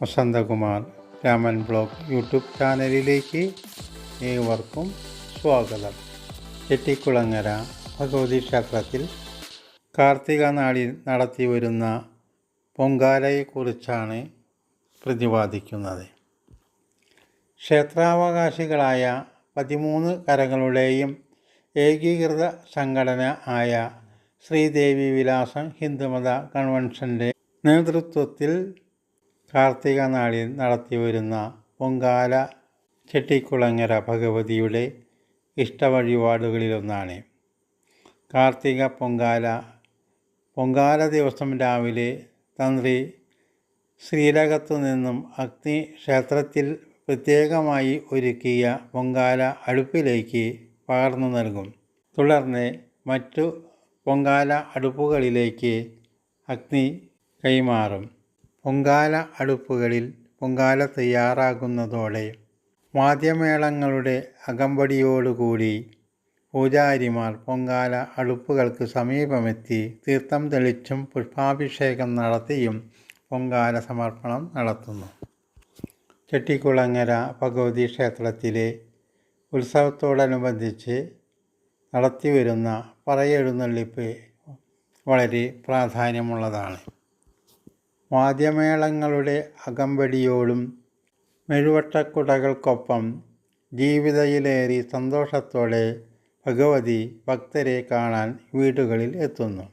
Vasanthakumar Raman blog YouTube ചാനലിലേക്ക് ഏവർക്കും സ്വാഗതം. ചെട്ടിക്കുളങ്ങര ഭഗവതി ക്ഷേത്രത്തിൽ കാർത്തിക നാളിൽ നടത്തി വരുന്ന പൊങ്കാലയെക്കുറിച്ചാണ് പ്രതിപാദിക്കുന്നത്. ക്ഷേത്രാവകാശികളായ പതിമൂന്ന് കരകളുടെയും ഏകീകൃത സംഘടന ആയ ശ്രീദേവി വിലാസം ഹിന്ദുമത കൺവെൻഷന്റെ നേതൃത്വത്തിൽ കാർത്തിക നാളിൽ നടത്തിവരുന്ന പൊങ്കാല ചെട്ടിക്കുളങ്ങര ഭഗവതിയുടെ ഇഷ്ടവഴിപാടുകളിലൊന്നാണ്. കാർത്തിക പൊങ്കാല. പൊങ്കാല ദിവസം രാവിലെ തന്ത്രി ശ്രീലകത്തു നിന്നും അഗ്നി ക്ഷേത്രത്തിൽ പ്രത്യേകമായി ഒരുക്കിയ പൊങ്കാല അടുപ്പിലേക്ക് പകർന്നു നൽകും. തുടർന്ന് മറ്റു പൊങ്കാല അടുപ്പുകളിലേക്ക് അഗ്നി കൈമാറും. പൊങ്കാല അടുപ്പുകളിൽ പൊങ്കാല തയ്യാറാകുന്നതോടെ വാദ്യമേളങ്ങളുടെ അകമ്പടിയോടുകൂടി പൂജാരിമാർ പൊങ്കാല അടുപ്പുകൾക്ക് സമീപമെത്തി തീർത്ഥം തെളിച്ചും പുഷ്പാഭിഷേകം നടത്തിയും പൊങ്കാല സമർപ്പണം നടത്തുന്നു. ചെട്ടിക്കുളങ്ങര ഭഗവതി ക്ഷേത്രത്തിലെ ഉത്സവത്തോടനുബന്ധിച്ച് നടത്തിവരുന്ന പറയെഴുന്നള്ളിപ്പ് വളരെ പ്രാധാന്യമുള്ളതാണ്. വാദ്യമേളങ്ങളുടെ അകമ്പടിയോടും മെഴുവട്ടക്കുടകൾക്കൊപ്പം ജീവിതയിലേറി സന്തോഷത്തോടെ ഭഗവതി ഭക്തരെ കാണാൻ വീടുകളിൽ എത്തുന്നു.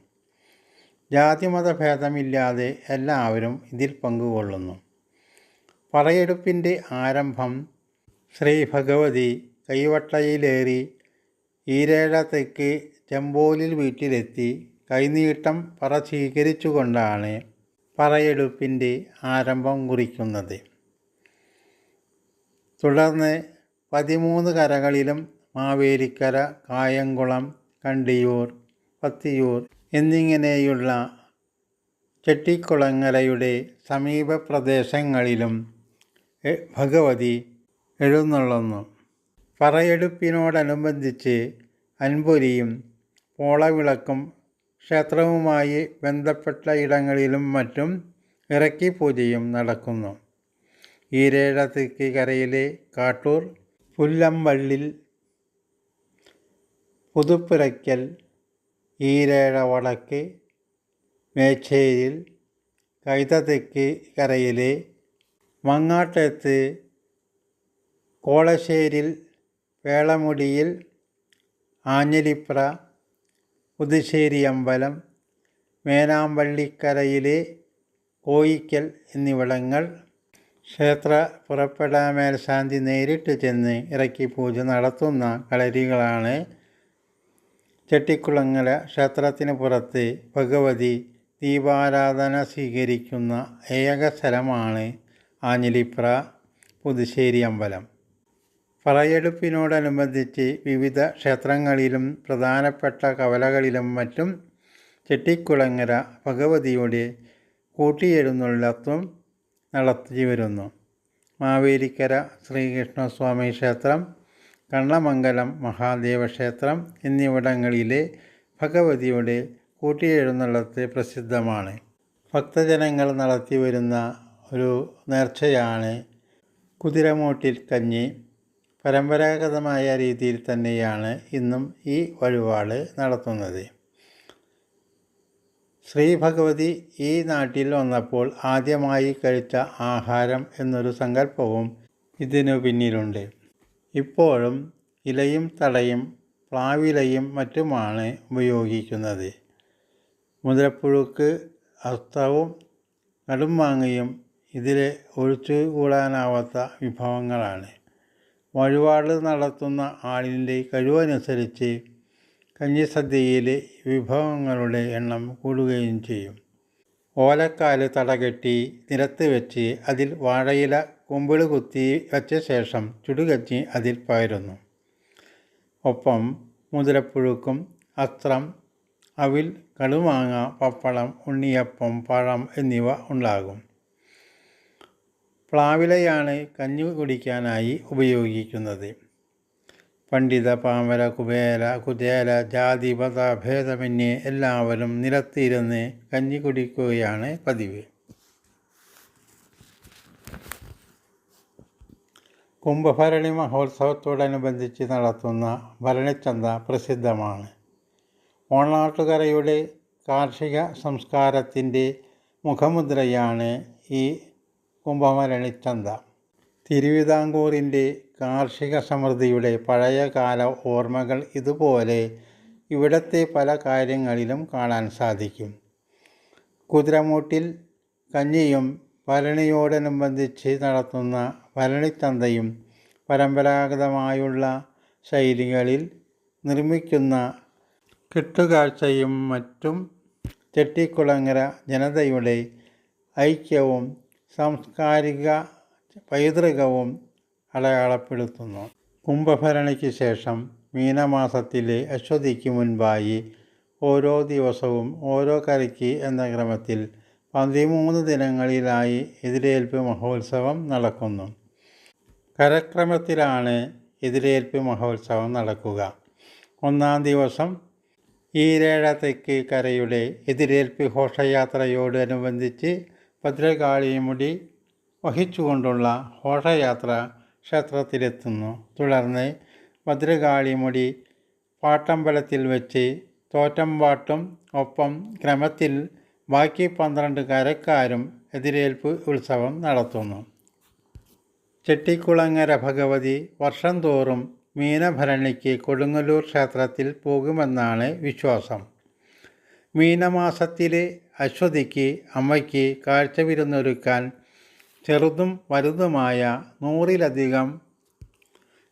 ജാതിമത ഭേദമില്ലാതെ എല്ലാവരും ഇതിൽ പങ്കുകൊള്ളുന്നു. പറയെടുപ്പിന്റെ ആരംഭം ശ്രീ ഭഗവതി കൈവട്ടയിലേറി ഈരേഴ തെക്ക് ചെമ്പോലിൽ വീട്ടിലെത്തി കൈനീട്ടം പറ സ്വീകരിച്ചുകൊണ്ടാണ് പറയെടുപ്പിന്റെ ആരംഭം കുറിക്കുന്നത്. തുടർന്ന് പതിമൂന്ന് കരകളിലും മാവേലിക്കര കായംകുളം കണ്ടിയൂർ പത്തിയൂർ എന്നിങ്ങനെയുള്ള ചെട്ടിക്കുളങ്ങരയുടെ സമീപ പ്രദേശങ്ങളിലും ഭഗവതി എഴുന്നള്ളുന്നു. പറയെടുപ്പിനോടനുബന്ധിച്ച് അൻപൊലിയും പോളവിളക്കും ക്ഷേത്രവുമായി ബന്ധപ്പെട്ട ഇടങ്ങളിലും മറ്റും ഇറക്കി പൂജയും നടക്കുന്നു. ഈരേഴ തെക്കിക്കരയിലെ കാട്ടൂർ പുല്ലംവള്ളിൽ പുതുപ്പിറയ്ക്കൽ ഈരേഴ വടക്ക് മേച്ചേരിൽ കൈതതെക്ക് കരയിലെ മങ്ങാട്ടത്ത് കോളശ്ശേരിൽ വേളമുടിയിൽ ആഞ്ഞലിപ്ര പുതുശ്ശേരി അമ്പലം മേനാമ്പള്ളിക്കരയിലെ കോയിക്കൽ എന്നിവിടങ്ങൾ. ക്ഷേത്ര പുറപ്പെടാ മേൽശാന്തി നേരിട്ട് ചെന്ന് ഇറക്കി പൂജ നടത്തുന്ന കളരികളാണ്. ചെട്ടിക്കുളങ്ങര ക്ഷേത്രത്തിന് പുറത്ത് ഭഗവതി ദീപാരാധന സ്വീകരിക്കുന്ന ഏക സ്ഥലമാണ് ആഞ്ഞിലിപ്ര പുതുശ്ശേരി അമ്പലം. പറയെടുപ്പിനോടനുബന്ധിച്ച് വിവിധ ക്ഷേത്രങ്ങളിലും പ്രധാനപ്പെട്ട കവലകളിലും മറ്റും ചെട്ടിക്കുളങ്ങര ഭഗവതിയുടെ കൂട്ടിയെഴുന്നള്ളത്വം നടത്തി വരുന്നു മാവേലിക്കര ശ്രീകൃഷ്ണസ്വാമി ക്ഷേത്രം കണ്ണമംഗലം മഹാദേവ ക്ഷേത്രം എന്നിവിടങ്ങളിലെ ഭഗവതിയുടെ കൂട്ടിയെഴുന്നള്ളത്ത് പ്രസിദ്ധമാണ്. ഭക്തജനങ്ങൾ നടത്തി വരുന്ന ഒരു നേർച്ചയാണ് കുതിരമൂട്ടിൽ കഞ്ഞി. പരമ്പരാഗതമായ രീതിയിൽ തന്നെയാണ് ഇന്നും ഈ വഴിപാട് നടത്തുന്നത്. ശ്രീ ഭഗവതി ഈ നാട്ടിൽ വന്നപ്പോൾ ആദ്യമായി കഴിച്ച ആഹാരം എന്നൊരു സങ്കല്പവും ഇതിനു പിന്നിലുണ്ട്. ഇപ്പോഴും ഇലയും തടയും പ്ലാവിലയും മറ്റുമാണ് ഉപയോഗിക്കുന്നത്. മുതിരപ്പുഴുക്ക് അസ്ത്രവും നടുമാങ്ങയും ഇതിലെ ഒഴിച്ചുകൂടാനാവാത്ത വിഭവങ്ങളാണ്. വഴിപാട് നടത്തുന്ന ആളിന്റെ കഴിവനുസരിച്ച് കഞ്ഞിസദ്യയിലെ വിഭവങ്ങളുടെ എണ്ണം കൂടുകയും ചെയ്യും. ഓലക്കാൽ തടകെട്ടി നിരത്ത് വെച്ച് അതിൽ വാഴയില കുമ്പിൾ കുത്തി വച്ച ശേഷം ചുടുകച്ചി അതിൽ പകരുന്നു. ഒപ്പം മുതിരപ്പുഴുക്കും അസ്ത്രം അവിൽ കടുമാങ്ങ പപ്പടം ഉണ്ണിയപ്പം പഴം എന്നിവ ഉണ്ടാകും. പ്ലാവിലയാണ് കഞ്ഞി കുടിക്കാനായി ഉപയോഗിക്കുന്നത്. പണ്ഡിത പാമര കുബേര കുതേര ജാതി മത ഭേദമന്യേ എല്ലാവരും നിലത്തിരുന്ന് കഞ്ഞി കുടിക്കുകയാണ് പതിവ്. കുംഭഭരണി മഹോത്സവത്തോടനുബന്ധിച്ച് നടത്തുന്ന ഭരണിച്ചന്ത പ്രസിദ്ധമാണ്. ഓണാട്ടുകരയുടെ കാർഷിക സംസ്കാരത്തിന്റെ മുഖമുദ്രയാണ് ഈ കുംഭഭരണിച്ചന്ത തിരുവിതാംകൂറിന്റെ കാർഷിക സമൃദ്ധിയുടെ പഴയകാല ഓർമ്മകൾ ഇതുപോലെ ഇവിടത്തെ പല കാര്യങ്ങളിലും കാണാൻ സാധിക്കും. കുതിരമൂട്ടിൽ കഞ്ഞിയും ഭരണിയോടനുബന്ധിച്ച് നടത്തുന്ന ഭരണിത്തന്തയും പരമ്പരാഗതമായുള്ള ശൈലികളിൽ നിർമ്മിക്കുന്ന കെട്ടുകാഴ്ചയും മറ്റും ചെട്ടിക്കുളങ്ങര ജനതയുടെ ഐക്യവും സാംസ്കാരിക പൈതൃകവും അടയാളപ്പെടുത്തുന്നു. കുംഭഭരണിക്ക് ശേഷം മീനമാസത്തിലെ അശ്വതിക്ക് മുൻപായി ഓരോ ദിവസവും ഓരോ കരയ്ക്ക് എന്ന ക്രമത്തിൽ പതിമൂന്ന് ദിനങ്ങളിലായി എതിരേൽപ്പ് മഹോത്സവം നടക്കുന്നു. കരക്രമത്തിലാണ് എതിരേൽപ്പ് മഹോത്സവം നടക്കുക. ഒന്നാം ദിവസം ഈരേഴ തെക്ക് കരയുടെ എതിരേൽപ്പ് ഘോഷയാത്രയോടനുബന്ധിച്ച് ഭദ്രകാളിമുടി വഹിച്ചുകൊണ്ടുള്ള ഘോഷയാത്ര ക്ഷേത്രത്തിലെത്തുന്നു. തുടർന്ന് ഭദ്രകാളിമുടി പാട്ടമ്പലത്തിൽ വെച്ച് തോറ്റംപാട്ടും ഒപ്പം ക്രമത്തിൽ ബാക്കി പന്ത്രണ്ട് കരക്കാരും എതിരേൽപ്പ് ഉത്സവം നടത്തുന്നു. ചെട്ടിക്കുളങ്ങര ഭഗവതി വർഷം തോറും മീനഭരണിക്ക് കൊടുങ്ങല്ലൂർ ക്ഷേത്രത്തിൽ പോകുമെന്നാണ് വിശ്വാസം. മീനമാസത്തിലെ അശ്വതിക്ക് അമ്മയ്ക്ക് കാഴ്ച വിരുന്നൊരുക്കാൻ ചെറുതും വലുതുമായ നൂറിലധികം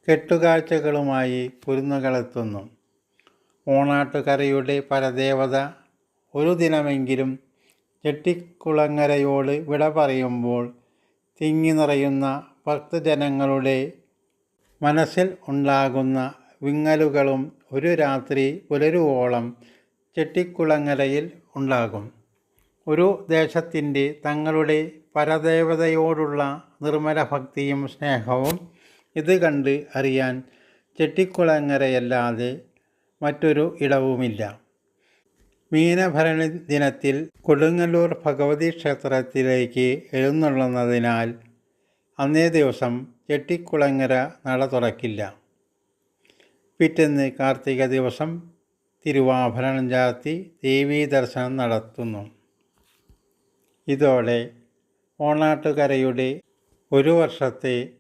കെട്ടുകാഴ്ചകളുമായി കുരുന്നുകളെത്തുന്നു. ഓണാട്ടുകരയുടെ പരദേവത ഒരു ദിനമെങ്കിലും ചെട്ടിക്കുളങ്ങരയോട് വിട പറയുമ്പോൾ തിങ്ങി നിറയുന്ന ഭക്തജനങ്ങളുടെ മനസ്സിൽ ഉണ്ടാകുന്ന വിങ്ങലുകളും ഒരു രാത്രി പുലരുവോളം ചെട്ടിക്കുളങ്ങരയിൽ ഉണ്ടാകും. ഒരു ദേശത്തിന്റെ തങ്ങളുടെ പരദേവതയോടുള്ള നിർമ്മല ഭക്തിയും സ്നേഹവും ഇത് കണ്ട് അറിയാൻ ചെട്ടിക്കുളങ്ങരയല്ലാതെ മറ്റൊരു ഇടവുമില്ല. മീനഭരണി ദിനത്തിൽ കൊടുങ്ങല്ലൂർ ഭഗവതി ക്ഷേത്രത്തിലേക്ക് എഴുന്നള്ളുന്നതിനാൽ അന്നേ ദിവസം ചെട്ടിക്കുളങ്ങര നട തുറക്കില്ല. പിറ്റേന്ന് കാർത്തിക ദിവസം തിരുവാഭരണം ചാർത്തി ദേവീ ദർശനം നടത്തുന്നു. ഇതോടെ ഓണാട്ടുകരയുടെ ഒരു വർഷത്തെ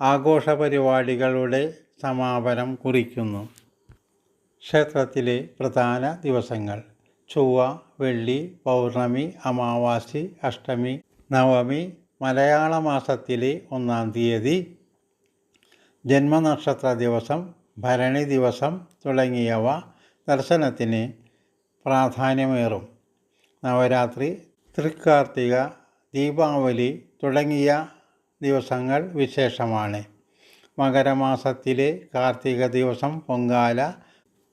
ആഘോഷ പരിപാടികളുടെ സമാപനം കുറിക്കുന്നു. ക്ഷേത്രത്തിലെ പ്രധാന ദിവസങ്ങൾ ചൊവ്വ വെള്ളി പൗർണമി അമാവാസി അഷ്ടമി നവമി മലയാള മാസത്തിലെ ഒന്നാം തീയതി ജന്മനക്ഷത്ര ദിവസം ഭരണി ദിവസം തുടങ്ങിയവ ദർശനത്തിന് പ്രാധാന്യമേറും. നവരാത്രി തൃക്കാർത്തിക ദീപാവലി തുടങ്ങിയ ദിവസങ്ങൾ വിശേഷമാണ്. മകരമാസത്തിലെ കാർത്തിക ദിവസം പൊങ്കാല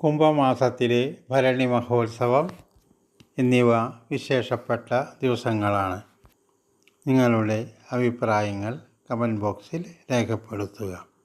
കുംഭമാസത്തിലെ ഭരണി മഹോത്സവം എന്നിവ വിശേഷപ്പെട്ട ദിവസങ്ങളാണ്. നിങ്ങളുടെ അഭിപ്രായങ്ങൾ കമന്റ് ബോക്സിൽ രേഖപ്പെടുത്തുക.